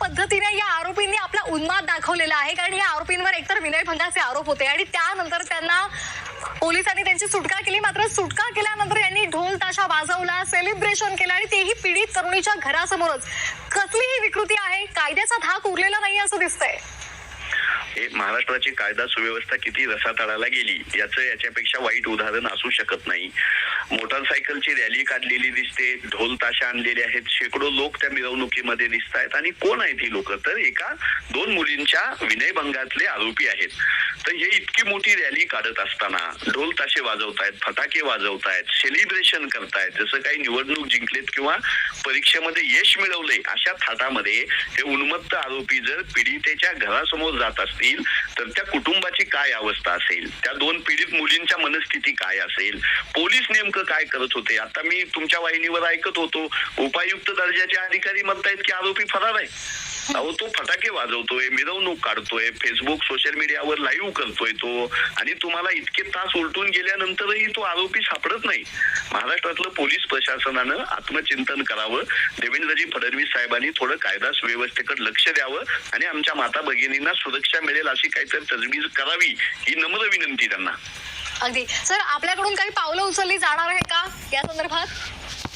पद्धतीने या आरोपींनी आपला उन्माद दाखवलेला आहे. कारण या आरोपींवर एकतर विनयभंगाचे आरोप होते आणि त्यानंतर त्यांना पोलिसांनी त्यांची सुटका केली. मात्र सुटका केल्यानंतर यांनी ढोल ताशा वाजवला सेलिब्रेशन केलं आणि तेही पीडित तरुणीच्या घरासमोरच. कसलीही विकृती आहे कायद्याचा धाक उरलेला नाही असं दिसतंय. हे महाराष्ट्राची कायदा सुव्यवस्था किती रसातळाला गेली याचं याच्यापेक्षा वाईट उदाहरण असू शकत नाही. मोटारसायकलची रॅली काढलेली दिसते ढोल ताशा आणलेले आहेत शेकडो लोक त्या मिरवणुकीमध्ये दिसत आहेत आणि कोण आहेत ही लोक? तर एका दोन मुलींच्या विनयभंगातले आरोपी आहेत. तर हे इतकी मोठी रॅली काढत असताना ढोल ताशे वाजवतायत फटाके वाजवतायत सेलिब्रेशन करतायत जसं काही निवडणूक जिंकलेत किंवा परीक्षेमध्ये यश मिळवले अशा थाटामध्ये हे उन्मत्त आरोपी जर पीडितेच्या घरासमोर जात असतील तर त्या कुटुंबाची काय अवस्था असेल? त्या दोन पीडित मुलींच्या मनस्थिती काय असेल? पोलीस नेमकं काय करत होते? आता मी तुमच्या वाहिनीवर ऐकत होतो. उपायुक्त दर्जाचे अधिकारी म्हणतायत की आरोपी फरार आहे. अहो तो फटाके वाजवतोय मिरवणूक काढतोय फेसबुक सोशल मीडियावर लाईव्ह करतोय तो. आणि तुम्हाला इतके तास उलटून गेल्यानंतरही तो आरोपी सापडत नाही. महाराष्ट्रातलं पोलीस प्रशासनानं आत्मचिंतन करावं. देवेंद्रजी फडणवीस साहेबांनी थोडं कायदा सुव्यवस्थेकडे लक्ष द्यावं आणि आमच्या माता भगिनींना सुरक्षा मिळेल अशी काहीतरी तजवीज करावी ही नम्र विनंती त्यांना. अगदी. सर आपल्याकडून काही पावलं उचलली जाणार आहे का या संदर्भात?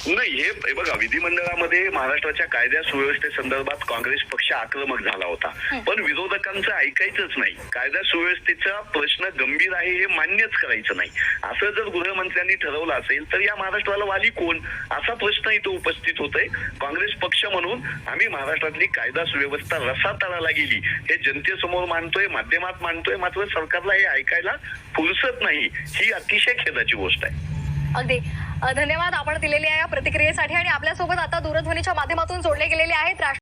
नाही हे बघा विधिमंडळामध्ये महाराष्ट्राच्या कायद्या सुव्यवस्थेसंदर्भात काँग्रेस पक्ष आक्रमक झाला होता. पण विरोधकांचं ऐकायचंच नाही. कायदा सुव्यवस्थेचा प्रश्न गंभीर आहे हे मान्यच करायचं नाही. असं जर गृहमंत्र्यांनी ठरवलं असेल तर या महाराष्ट्राला वाली कोण? असा प्रश्न इथं उपस्थित होतोय. काँग्रेस पक्ष म्हणून आम्ही महाराष्ट्रातली कायदा सुव्यवस्था रसातळाला गेली. हे जनतेसमोर मांडतोय माध्यमात मांडतोय मात्र सरकारला हे ऐकायला फुलसत नाही. ही अतिशय खेदाची गोष्ट आहे. अगदी. धन्यवाद आपण दिलेल्या या प्रतिक्रियेसाठी आणि आपल्यासोबत आता दूरध्वनीच्या माध्यमातून जोडले गेलेले आहेत. राष्ट्र